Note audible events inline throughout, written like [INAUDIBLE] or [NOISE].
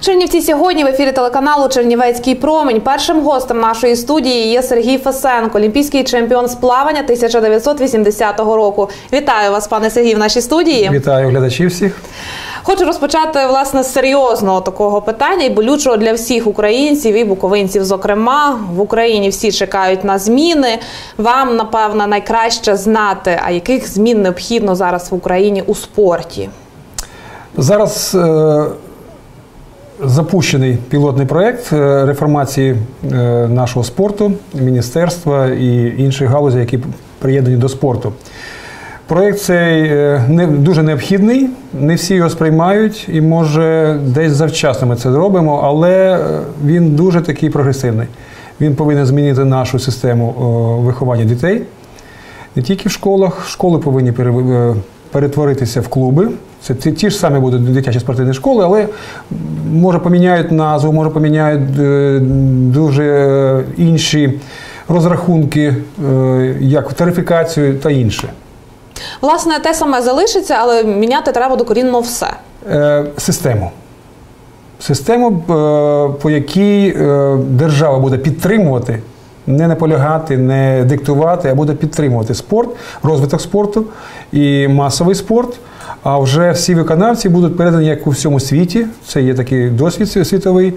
Чернівці сьогодні в ефірі телеканалу Чернівецький промінь. Першим гостем нашої студії є Сергій Фесенко, олімпійський чемпіон з плавання 1980 року. Вітаю вас, пане Сергій, в нашій студії. Вітаю глядачів всіх. Хочу розпочати власне з серйозного такого питання і болючого для всіх українців і буковинців. Зокрема, в Україні всі чекають на зміни. Вам напевно найкраще знати, а яких змін необхідно зараз в Україні у спорті. Зараз е, запущений пілотний проєкт е, реформації е, нашого спорту, міністерства і інших галузей, які приєднані до спорту. Проєкт цей е, не дуже необхідний, не всі його сприймають, і може десь завчасно ми це зробимо, але е, він дуже такий прогресивний. Він повинен змінити нашу систему виховання дітей. Не тільки в школах, школи повинні пере- е, перетворитися в клуби. Це ті, ж самі будуть дитячі спортивні школи, але може поміняють назву, може поміняють е, дуже е, інші розрахунки, е, як тарифікацію та інше. Власне, те саме залишиться, але міняти треба докорінно все. Систему. Систему, по якій держава буде підтримувати, не наполягати, не диктувати, а буде підтримувати спорт, розвиток спорту і масовий спорт. А вже всі виконавці будуть передані, як у всьому світі, це є такий досвід світовий,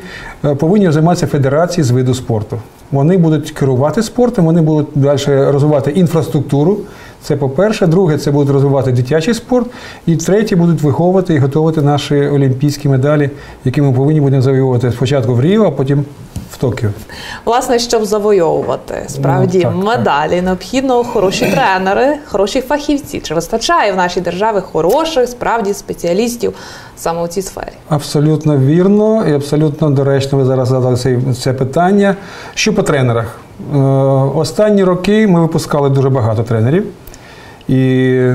е, повинні займатися федерації з виду спорту. Вони будуть керувати спортом, вони будуть далі розвивати інфраструктуру. Це по-перше. Друге, це будуть розвивати дитячий спорт. І третє, будуть виховувати і готувати наші олімпійські медалі, які ми повинні будемо завоювати спочатку в Ріо, а потім в Токіо. Власне, щоб завойовувати справді Ну, так, так. медалі, необхідно хороші тренери, хороші фахівці. Чи вистачає в нашій державі хороших справді спеціалістів саме у цій сфері? Абсолютно вірно і абсолютно доречно ви зараз задали це, це питання. Що по тренерах? Е, останні роки ми випускали дуже багато тренерів. І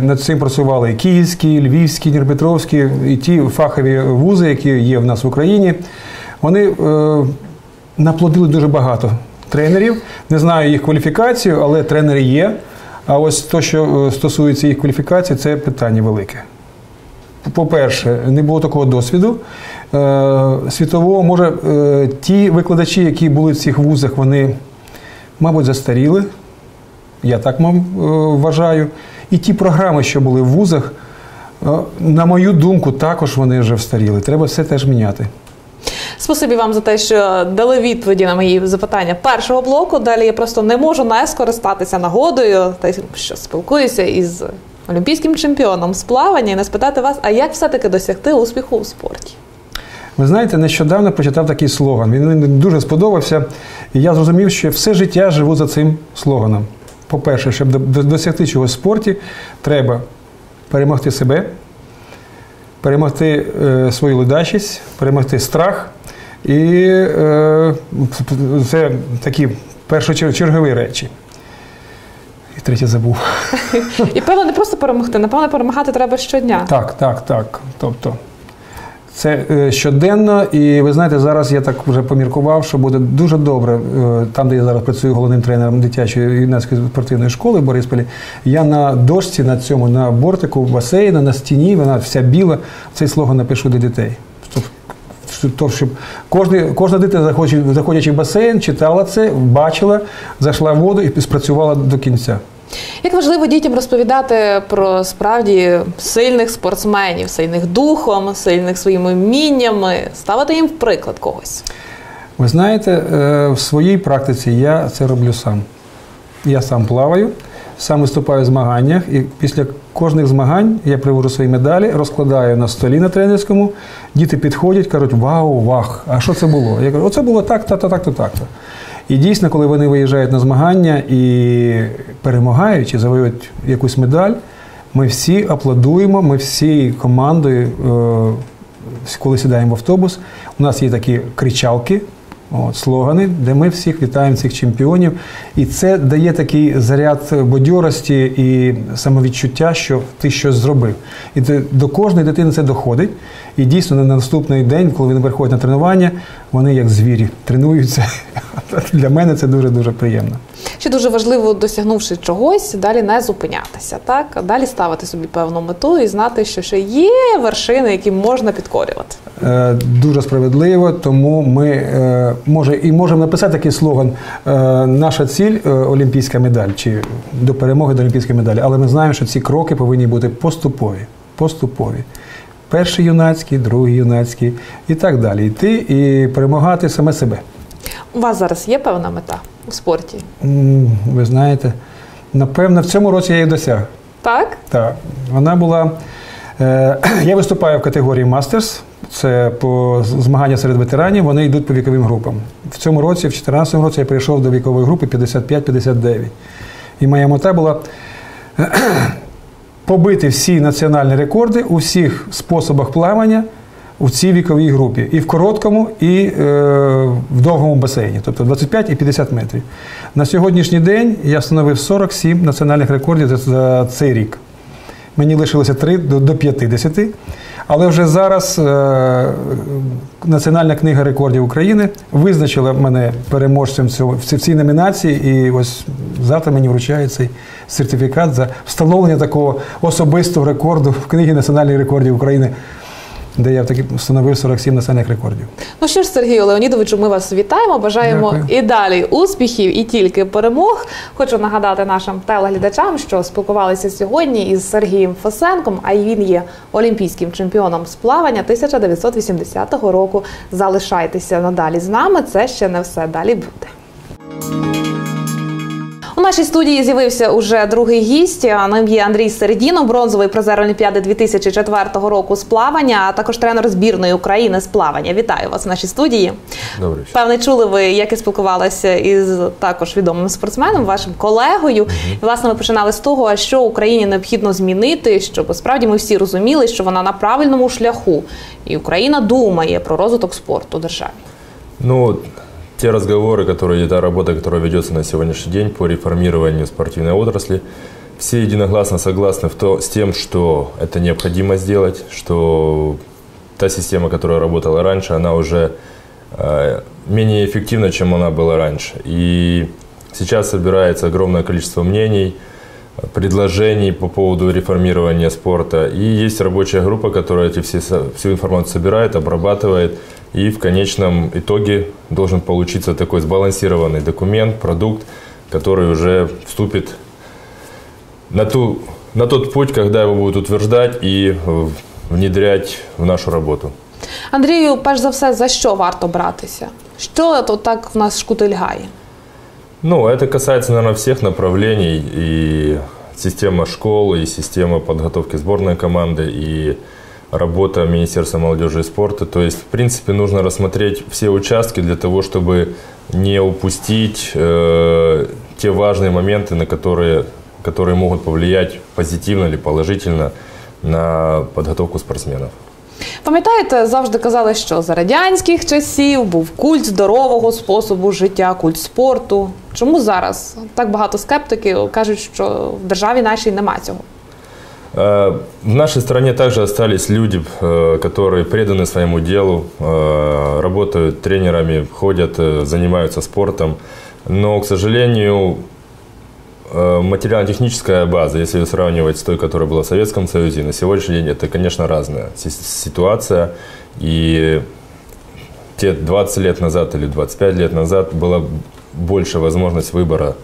над цим працювали київські, львівські, і Дніпропетровські, і ті фахові вузи, які є в нас в Україні. Вони е, наплодили дуже багато тренерів. Не знаю їх кваліфікацію, але тренери є. А ось то, що е, стосується їх кваліфікації, це питання велике. По-перше, не було такого досвіду е, світового. Може, е, ті викладачі, які були в цих вузах, вони, мабуть, застаріли. Я так вважаю. І ті програми, що були в вузах, е, на мою думку, також вони вже встаріли. Треба все теж міняти. Спасибі вам за те, що дали відповіді на мої запитання першого блоку. Далі я просто не можу не скористатися нагодою, та що спілкуюся із олімпійським чемпіоном з плавання і не спитати вас, а як все-таки досягти успіху у спорті? Ви знаєте, нещодавно прочитав такий слоган. Він мені дуже сподобався, і я зрозумів, що все життя живу за цим слоганом. По-перше, щоб досягти чогось в спорті, треба перемогти себе, перемогти е, свою ледачість, перемогти страх. І е, це такі першочергові речі. І третє забув. [LAUGHS] І певно, не просто перемогти, напевно, перемагати треба щодня. Так, так, так. Тобто це е, щоденно, і ви знаєте, зараз я так вже поміркував, що буде дуже добре. е, Там, де я зараз працюю головним тренером дитячої юнацької спортивної школи в Борисполі, я на дошці на цьому, на бортику басейну, на стіні, вона вся біла, цей слоган напишу для дітей. Щоб- щоб- кожна, кожна дитина, заходячи, заходячи в басейн, читала це, бачила, зайшла в воду і спрацювала до кінця. Як важливо дітям розповідати про справді сильних спортсменів, сильних духом, сильних своїми вміннями, ставити їм в приклад когось. Ви знаєте, е, в своїй практиці я це роблю сам. Я сам плаваю, сам виступаю в змаганнях, і після кожних змагань я привожу свої медалі, розкладаю на столі на тренерському. Діти підходять, кажуть, вау, вах, а що це було? Я кажу, оце було так, та, та, так, то так. то І дійсно, коли вони виїжджають на змагання і перемагають і завоюють якусь медаль, ми всі аплодуємо, ми всі командою, е, коли сідаємо в автобус, у нас є такі кричалки От, слогани, де ми всіх вітаємо цих чемпіонів. І це дає такий заряд бадьорості і самовідчуття, що ти щось зробив. І ти, до кожної дитини це доходить. І дійсно на наступний день, коли вони приходять на тренування, вони як звірі тренуються. [LAUGHS] Для мене це дуже-дуже приємно. Ще дуже важливо, досягнувши чогось, далі не зупинятися, так далі ставити собі певну мету і знати, що ще є вершини, які можна підкорювати. Е, Дуже справедливо, тому ми е, може і можемо написати такий слоган: е, наша ціль е, олімпійська медаль чи до перемоги до олімпійської медалі. Але ми знаємо, що ці кроки повинні бути поступові. Поступові. Перший юнацький, другий юнацький і так далі. Йти і перемагати саме себе. У вас зараз є певна мета у спорті? М, Ви знаєте, напевно, в цьому році я її досяг. Так? Так, вона була. Е, [CLEARS THROAT] я виступаю в категорії Мастерс. Це по змагання серед ветеранів. Вони йдуть по віковим групам. В цьому році, в 2014 році, я прийшов до вікової групи 55-59. І моя мета була [CLEARS THROAT] побити всі національні рекорди у всіх способах плавання у цій віковій групі. І в короткому, і е, в довгому басейні, тобто 25 і 50 метрів. На сьогоднішній день я встановив 47 національних рекордів за, цей рік. Мені лишилося 3 до, до 50. Але вже зараз е, Національна книга рекордів України визначила мене переможцем цього, в цій- номінації. І ось завтра мені вручають цей сертифікат за встановлення такого особистого рекорду в книгі Національних рекордів України, де я таки встановив 47 національних рекордів. Ну що ж, Сергію Леонідовичу, ми вас вітаємо. Бажаємо Дякую. і далі успіхів і тільки перемог. Хочу нагадати нашим телеглядачам, що спілкувалися сьогодні із Сергієм Фосенком, а він є олімпійським чемпіоном з плавання 1980 року. Залишайтеся надалі з нами. Це ще не все. Далі буде. Нашій студії з'явився уже другий гість. Ним є Андрій Середінов, бронзовий призер Олімпіади 2004 року з плавання, а також тренер збірної України з плавання. Вітаю вас в нашій студії. Вечер. Певне, чули ви, як я спілкувалася із також відомим спортсменом, вашим колегою. І, власне, ми починали з того, що Україні необхідно змінити, щоб справді ми всі розуміли, що вона на правильному шляху, і Україна думає про розвиток спорту державі. Ну, те разговоры, которые, та работа, которая ведется на сегодняшний день по реформированию спортивной отрасли, все единогласно согласны в то, с тем, что это необходимо сделать, что та система, которая работала раньше, она уже э, менее эффективна, чем она была раньше. И сейчас собирается огромное количество мнений, предложений по поводу реформирования спорта. И есть рабочая группа, которая эти все, всю информацию собирает, обрабатывает. И в конечном итоге должен получиться такой сбалансированный документ, продукт, который уже вступит на, ту, на тот путь, когда его будут утверждать и внедрять в нашу работу. Андрію, перш за все, за що варто братися? Що то так в нас шкутильгає? Ну, это касается, наверное, всех направлений. И система школы, и система подготовки сборной команды, и работа Министерства молодежи и спорта. То есть, в принципе, нужно рассмотреть все участки для того, чтобы не упустить э, те важные моменты, на которые, которые могут повлиять позитивно или положительно на подготовку спортсменов. Пам'ятаєте, завжди казали, що за радянських часів був культ здорового способу життя, культ спорту. Чому зараз так багато скептиків кажуть, що в державі нашій нема цього? Э, В нашей стране также остались люди, э, которые преданы своему делу, э, работают тренерами, ходят, занимаются спортом. Но, к сожалению, материально-техническая база, если сравнивать с той, которая была в Советском Союзе, на сегодняшний день это, конечно, разная си- ситуация. И те 20 лет назад или 25 лет назад была больше возможность выбора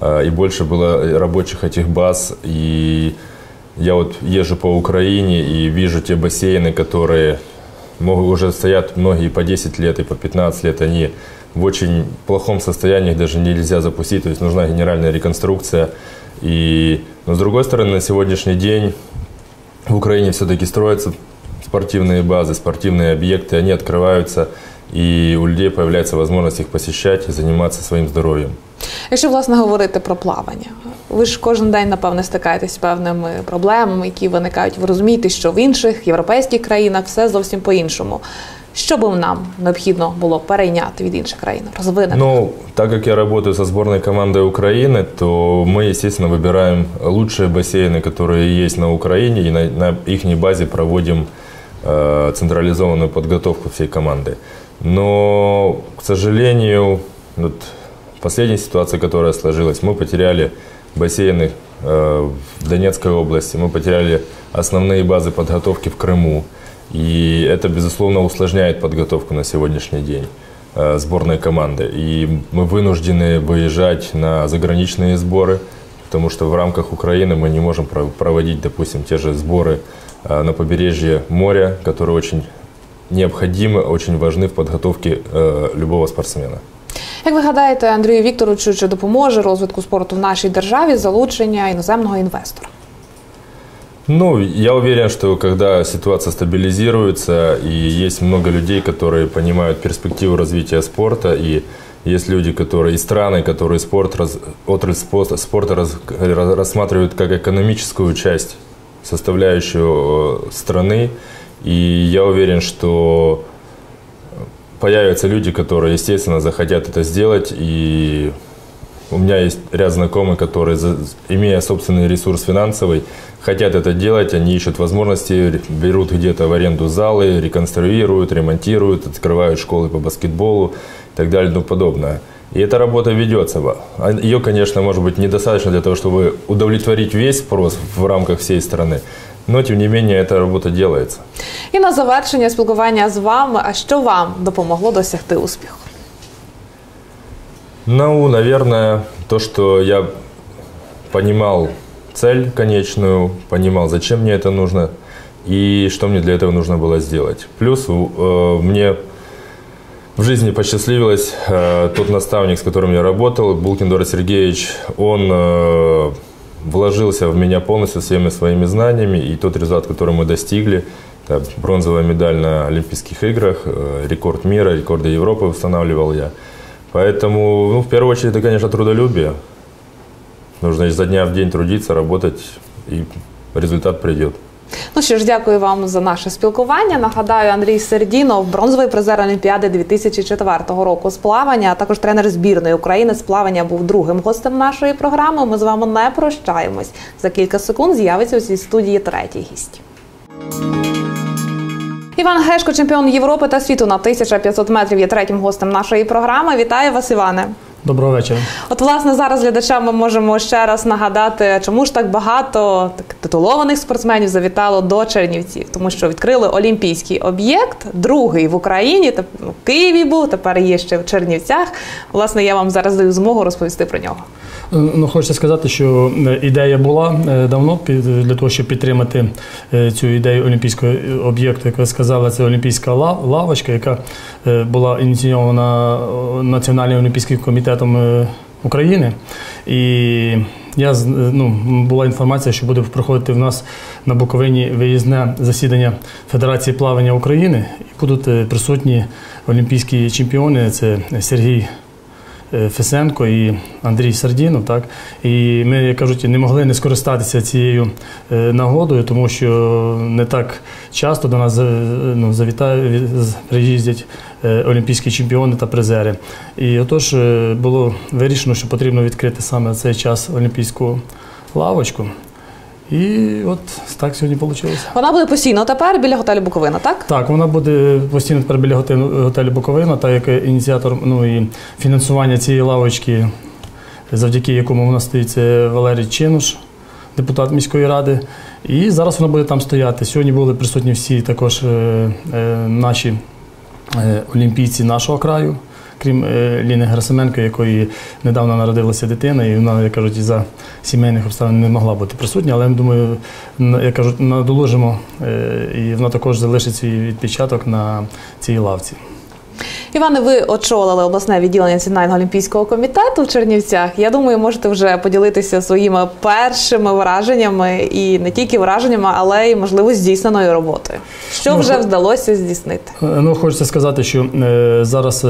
и больше было рабочих этих баз. И я вот езжу по Украине и вижу те бассейны, которые могут, уже стоят многие по 10 лет и по 15 лет. Они в очень плохом состоянии, их даже нельзя запустить, то есть нужна генеральная реконструкция. И, но с другой стороны, на сегодняшний день в Украине все-таки строятся спортивные базы, спортивные объекты, они открываются, и у людей появляется возможность их посещать и заниматься своим здоровьем. Якщо власне говорити про плавання, ви ж кожен день, напевне, стикаєтесь з певними проблемами, які виникають. Ви розумієте, що в інших європейських країнах все зовсім по-іншому. Що би нам необхідно було перейняти від інших країн, розвинених? Ну, так как я работаю со сборной командой Украины, то мы, естественно, выбираем лучшие бассейны, которые есть на Украине, и на, на их базе проводим э, централизованную подготовку всей команды. Но, к сожалению, вот последняя ситуация, которая сложилась, мы потеряли бассейны э, в Донецкой области, мы потеряли основные базы подготовки в Крыму. И это, безусловно, усложняет подготовку на сегодняшний день э, сборной команды. И мы вынуждены выезжать на заграничные сборы, потому что в рамках Украины мы не можем проводить, допустим, те же сборы э, на побережье моря, которые очень необходимы, очень важны в подготовке любого спортсмена. Як ви гадаєте, Андрію Вікторовичу, чи допоможе розвитку спорту в нашій державі залучення іноземного інвестора? Ну, я уверен, что когда ситуация стабилизируется и есть много людей, которые понимают перспективу развития спорта, и есть люди, которые и страны, которые спорт, раз, отрасль спорта, спорта раз, рассматривают как экономическую часть, составляющую э, страны, и я уверен, что появятся люди, которые, естественно, захотят это сделать, и у меня есть ряд знакомых, которые, имея собственный ресурс финансовый, хотят это делать, они ищут возможности, берут где-то в аренду залы, реконструируют, ремонтируют, открывают школы по баскетболу и так далее и тому подобное. И эта работа ведется. А Ее, конечно, может быть недостаточно для того, чтобы удовлетворить весь спрос в рамках всей страны. Но, тем не менее, эта работа делается. І на завершення спілкування з вами, а що вам допомогло досягти успіху? Ну, наверное, то, что я понимал цель конечную, понимал, зачем мне это нужно и что мне для этого нужно было сделать. Плюс э, мне в жизни посчастливилось, э, тот наставник, с которым я работал, Булкин Дора Сергеевич, он э, вложился в меня полностью всеми своими знаниями, и тот результат, который мы достигли, это бронзовая медаль на Олимпийских играх, э, рекорд мира, рекорды Европы устанавливал я. Поэтому, ну, в первую очередь, это, конечно, трудолюбие. Нужно изо дня в день трудиться, работать, и результат придет. Ну що ж, дякую вам за наше спілкування. Нагадаю, Андрій Сердінов, бронзовий призер Олімпіади 2004 року з плавання, а також тренер збірної України з плавання був другим гостем нашої програми. Ми з вами не прощаємось. За кілька секунд з'явиться у цій студії третій гість. Іван Гешко, чемпіон Європи та світу на 1500 метрів, є третім гостем нашої програми. Вітаю вас, Іване. Доброго вечора. От, власне, зараз глядачам ми можемо ще раз нагадати, чому ж так багато так, титулованих спортсменів завітало до Чернівців, тому що відкрили олімпійський об'єкт, другий в Україні, ну, в Києві був, тепер є ще в Чернівцях. Власне, я вам зараз даю змогу розповісти про нього. Ну, Хочеться сказати, що е, ідея була е, давно для того, щоб підтримати е, цю ідею олімпійського об'єкту, як ви сказали, це олімпійська лавочка, яка була ініційована Національним олімпійським комітетом України. І я ну, була інформація, що буде проходити в нас на Буковині виїзне засідання Федерації плавання України. І будуть присутні олімпійські чемпіони. Це Сергій Е, Фесенко і Андрій Сардінов. Так? І ми, як кажуть, не могли не скористатися цією е, нагодою, тому що не так часто до нас е, ну, завітають, приїздять олімпійські чемпіони та призери. І отож було вирішено, що потрібно відкрити саме цей час олімпійську лавочку. І от так сьогодні вийшло. Вона буде постійно тепер біля готелю Буковина, так? Так, вона буде постійно тепер біля готелю Буковина, так як ініціатор ну, і фінансування цієї лавочки, завдяки якому вона стоїть, це Валерій Чинуш, депутат міської ради. І зараз вона буде там стояти. Сьогодні були присутні всі також е, е, наші е, олімпійці нашого краю крім е, Ліни Герасименко, якої недавно народилася дитина, і вона, як кажуть, за сімейних обставин не могла бути присутня, але я думаю, як кажуть, надоложимо, е, і вона також залишить свій відпечаток на цій лавці. Іване, ви очолили обласне відділення Національного олімпійського комітету в Чернівцях. Я думаю, можете вже поділитися своїми першими враженнями і не тільки враженнями, але й можливо здійсненою роботою. Що ну, вже вдалося здійснити? Е, ну хочеться сказати, що е, зараз е,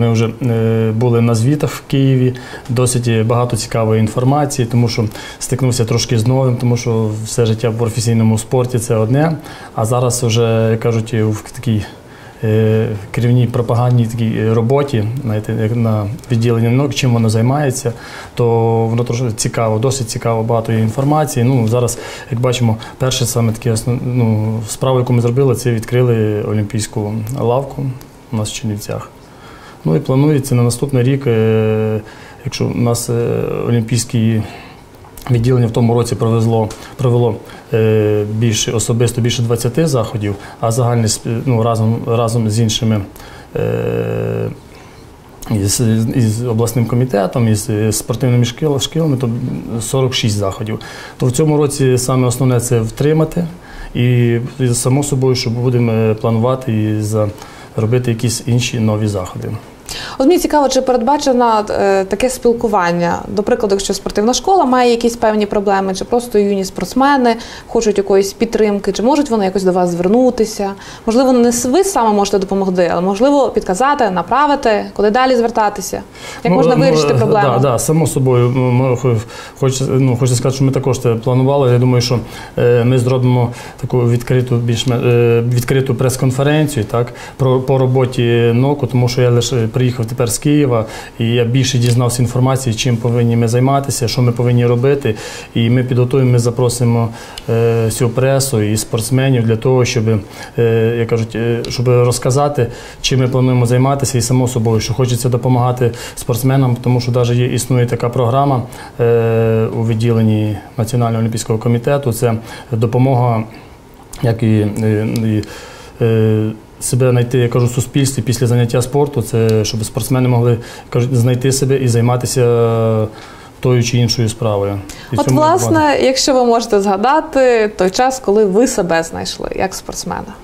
ми вже е, були на звітах в Києві. Досить багато цікавої інформації, тому що стикнувся трошки з новим, тому що все життя в професійному спорті це одне. А зараз вже кажуть в такій керівній пропагандній такій роботі, знаєте, на відділенні наук, чим воно займається, то воно трошки цікаво, досить цікаво, багато інформації. Ну, зараз, як бачимо, перше саме таке ну, справу, яку ми зробили, це відкрили Олімпійську лавку у нас в Чернівцях. Ну і планується на наступний рік, е, якщо у нас е, олімпійські відділення в тому році провезло, провело е, більше особисто більше 20 заходів, а загальний ну, разом, разом з іншими. Е, із, із обласним комітетом, із е, спортивними шкіл- шкілами, то 46 заходів. То в цьому році саме основне це втримати і, і само собою, що будемо е, планувати і за, робити якісь інші нові заходи. От мені цікаво, чи передбачено е, таке спілкування. До прикладу, якщо спортивна школа має якісь певні проблеми, чи просто юні спортсмени хочуть якоїсь підтримки, чи можуть вони якось до вас звернутися? Можливо, не ви саме можете допомогти, але можливо підказати, направити, куди далі звертатися. Як можна вирішити проблему? Так, да, само собою. Ну, хочу, ну, хочу сказати, що ми також це планували. Я думаю, що е, ми зробимо таку відкриту, більш відкриту прес-конференцію так, про, по роботі НОКу, тому що я лише приїхав тепер з Києва, і я більше дізнався інформації, чим повинні ми займатися, що ми повинні робити. І ми підготуємо, ми запросимо е, всю пресу і спортсменів для того, щоб, е, як кажуть, е, щоб розказати, чим ми плануємо займатися, і само собою, що хочеться допомагати спортсменам, тому що навіть є існує така програма е, у відділенні Національного олімпійського комітету. Це допомога, як і, е, і е, себе знайти, я кажу, в суспільстві після заняття спорту, це щоб спортсмени могли кажуть, знайти себе і займатися тою чи іншою справою. І От, власне, якщо ви можете згадати той час, коли ви себе знайшли як спортсмена.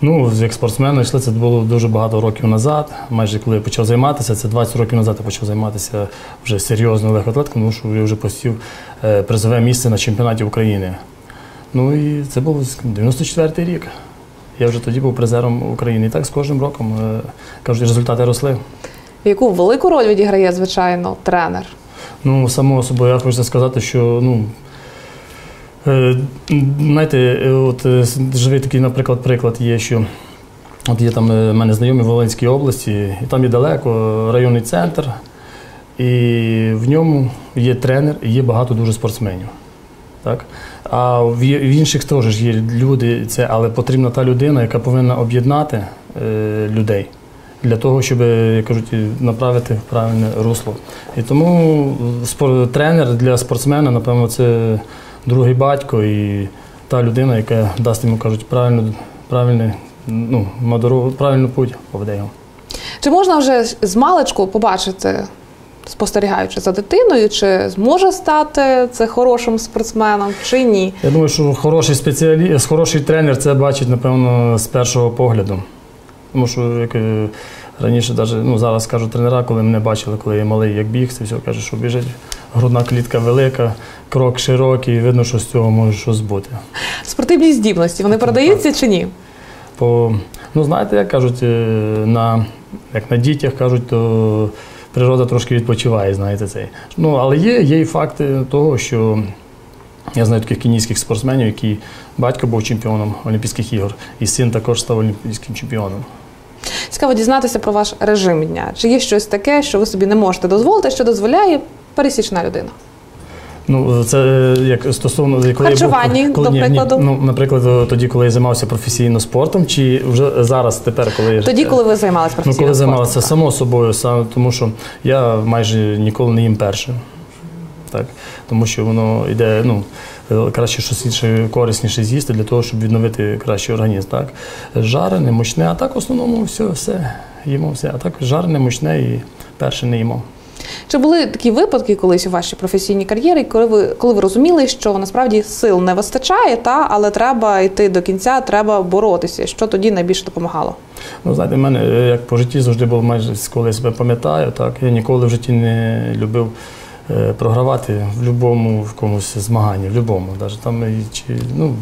Ну, як спортсмен йшли, це було дуже багато років назад. Майже коли я почав займатися, це 20 років назад я почав займатися вже серйозно легкоатлеткою, тому що я вже посів е, призове місце на чемпіонаті України. Ну і це був 94-й рік. Я вже тоді був призером України. І так з кожним роком е, кажуть, результати росли. Яку велику роль відіграє, звичайно, тренер? Ну, само собою, я хочу сказати, що ну. е, Знаєте, е, от живий такий, наприклад, приклад є, що от є там в мене знайомі в Волинській області, і там є далеко районний центр, і в ньому є тренер, і є багато дуже спортсменів. Так? А в в інших теж є люди, це, але потрібна та людина, яка повинна об'єднати е, людей для того, щоб, як кажуть, направити в правильне русло. І тому спор- тренер для спортсмена, напевно, це другий батько і та людина, яка дасть йому кажуть правильно, правильний, ну, на дорогу, правильну путь поведе його. Чи можна вже з маличку побачити, спостерігаючи за дитиною, чи зможе стати це хорошим спортсменом, чи ні? Я думаю, що хороший спеціаліст, хороший тренер це бачить, напевно, з першого погляду. Тому що як е, раніше, даже, ну, зараз кажуть тренера, коли мене бачили, коли я малий, як біг, це все каже, що біжить, грудна клітка велика, крок широкий, видно, що з цього може щось бути. Спортивні здібності вони продаються чи ні? По, ну, знаєте, як кажуть, е, на, як на дітях кажуть, то природа трошки відпочиває, знаєте, цей. Ну, але є, є і факти того, що я знаю таких кенійських спортсменів, які батько був чемпіоном Олімпійських ігор, і син також став олімпійським чемпіоном. Цікаво дізнатися про ваш режим дня. Чи є щось таке, що ви собі не можете дозволити, що дозволяє пересічна людина? Ну, це е, як стосовно коли я був- коли, до ні, ні, ну, наприклад, тоді, коли я займався професійно спортом, чи вже зараз, тепер, коли я Тоді, коли ви займалися Ну, коли спортом, займалася так. само собою, саме тому що я майже ніколи не їм першим. Так? Тому що воно йде, ну, е, краще щось інше, корисніше з'їсти для того, щоб відновити кращий організм. Так? Жарене, мучне, а так в основному все, все їмо все. А так жарене, мучне і перше не їмо. Чи були такі випадки колись у вашій професійній кар'єрі, коли ви коли ви розуміли, що насправді сил не вистачає, та але треба йти до кінця, треба боротися? Що тоді найбільше допомагало? Ну, знаєте, в мене е, як по житті завжди було майже коли себе пам'ятаю, так я ніколи в житті не любив е, програвати в будь-якому в комусь змаганні, в будь-якому. Навіть там чи ну.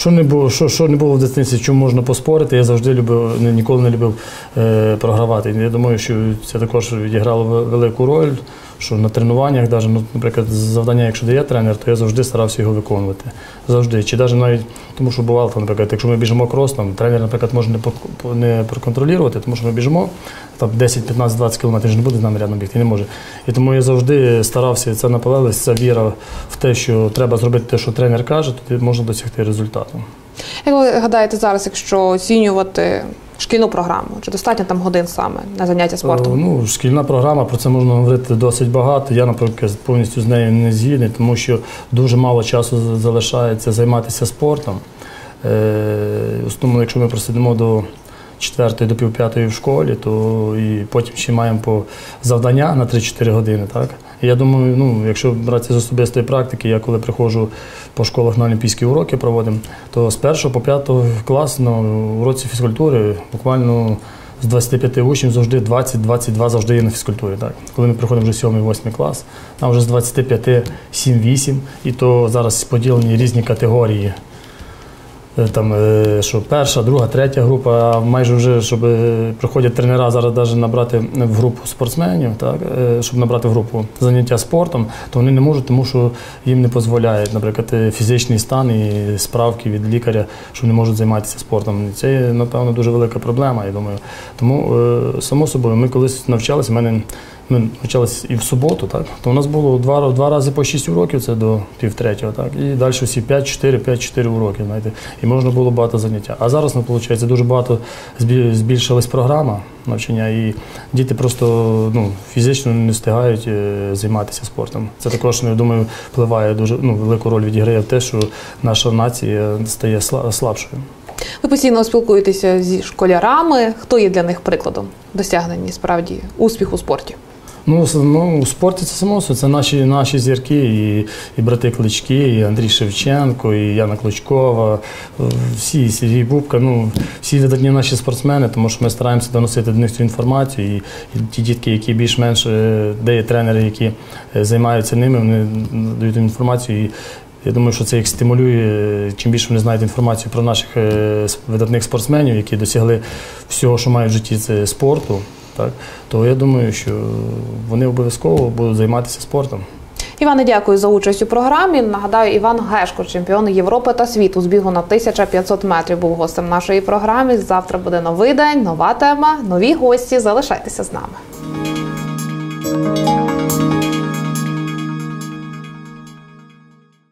Що не було, що, що не було в дитинстві, чому можна поспорити, я завжди любив, не- ніколи не любив е, програвати. Я думаю, що це також відіграло велику роль що на тренуваннях, навіть, ну, наприклад, завдання, якщо дає тренер, то я завжди старався його виконувати. Завжди. Чи навіть навіть тому, що бувало, там, наприклад, якщо ми біжимо крос, там, тренер, наприклад, може не, проконтролювати, тому що ми біжимо там 10, 15, 20 кілометрів, не буде з нами рядом бігти, не може. І тому я завжди старався, це наполегливість, ця віра в те, що треба зробити те, що тренер каже, тоді можна досягти результату. Як ви гадаєте зараз, якщо оцінювати шкільну програму, чи достатньо там годин саме на заняття Е, спортом? Ну, шкільна програма, про це можна говорити досить багато. Я, наприклад, повністю з нею не згідний, тому що дуже мало часу залишається займатися спортом. Е, в основному, якщо ми просидимо до четвертої до півп'ятої в школі, то і потім ще маємо по завдання на 3-4 години. Так? Я думаю, ну, якщо брати з особистої практики, я коли приходжу по школах на олімпійські уроки проводимо, то з 1 по 5 клас на уроці фізкультури буквально з 25 учнів завжди 20-22 завжди є на фізкультурі. Так. Коли ми приходимо вже 7-8 клас, там вже з 25 7-8, і то зараз поділені різні категорії. Е, Там, е, що перша, друга, третя група, майже вже, щоб е, приходять тренера зараз навіть набрати в групу спортсменів, так, щоб набрати в групу заняття спортом, то вони не можуть, тому що їм не дозволяють, наприклад, фізичний стан і справки від лікаря, що не можуть займатися спортом. Це, напевно, дуже велика проблема, я думаю. Тому, само собою, ми колись навчалися, мене ми навчалися і в суботу, так, то у нас було два, два рази по 6 уроків, це до півтретього, так, і далі всі 5-4, 5-4 уроки, знаєте, і можна було багато заняття. А зараз, ну, виходить, дуже багато збі- збільшилась програма навчання, і діти просто ну, фізично не встигають е, займатися спортом. Це також, ну, я думаю, впливає дуже ну, велику роль відіграє в те, що наша нація стає сла- слабшою. Ви постійно спілкуєтеся зі школярами. Хто є для них прикладом досягнення справді успіху у спорті? Ну, ну, у спорті це само собою, це наші, наші зірки, і, і брати Клички, і Андрій Шевченко, і Яна Кличкова, е, всі, Сергій Бубка, ну, всі видатні наші спортсмени, тому що ми стараємося доносити до них цю інформацію. І, і ті дітки, які більш-менш, е, де є тренери, які е, займаються ними, вони дають інформацію. І, я думаю, що це їх стимулює. Чим більше вони знають інформацію про наших е, видатних спортсменів, які досягли всього, що мають в житті, це спорту, так, то я думаю, що вони обов'язково будуть займатися спортом. Іване, дякую за участь у програмі. Нагадаю, Іван Гешко, чемпіон Європи та світу з бігу на 1500 метрів, був гостем нашої програми. Завтра буде новий день, нова тема, нові гості. Залишайтеся з нами.